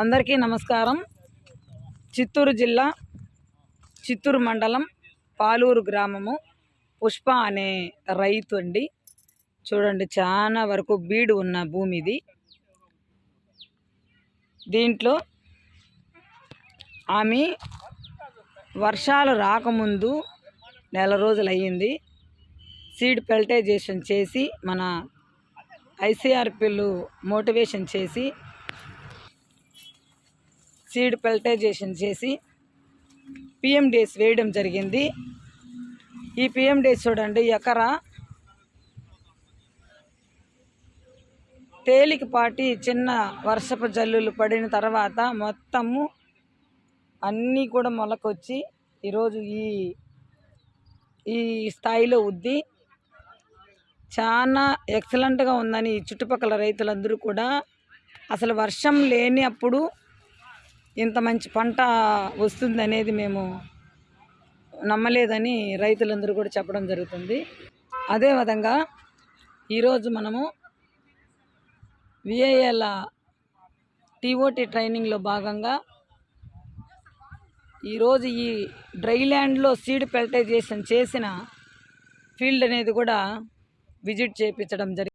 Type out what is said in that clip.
అందరికీ నమస్కారం. చిత్తూరు జిల్లా చిత్తూరు మండలం పాలూరు గ్రామము. పుష్ప అనే రైతు అండి చూడండి చాలా వరకు బీడు ఉన్న భూమి ఇది దీంట్లో ఆమె వర్షాలు రాకముందు నెల రోజులు అయ్యింది సీడ్ పెల్టైజేషన్ చేసి మన ఐసీఆర్పీలు మోటివేషన్ చేసి సీడ్ పెల్టైజేషన్ చేసి పిఎండిఎస్ వేయడం జరిగింది. ఈ పిఎండిఎస్ చూడండి ఎకరా తేలికపాటి చిన్న వర్షపు జల్లులు పడిన తర్వాత మొత్తము అన్నీ కూడా మొలకొచ్చి ఈరోజు ఈ ఈ స్థాయిలో ఉద్ది. చాలా ఎక్సలెంట్గా ఉందని ఈ చుట్టుపక్కల రైతులందరూ కూడా అసలు వర్షం లేని అప్పుడు ఇంత మంచి పంట వస్తుంది అనేది మేము నమ్మలేదని రైతులందరూ కూడా చెప్పడం జరుగుతుంది. అదేవిధంగా ఈరోజు మనము విఐఎల్ టీఓటీ ట్రైనింగ్లో భాగంగా ఈరోజు ఈ డ్రై ల్యాండ్లో సీడ్ పెల్టైజేషన్ చేసిన ఫీల్డ్ అనేది కూడా విజిట్ చేయించడం జరిగింది.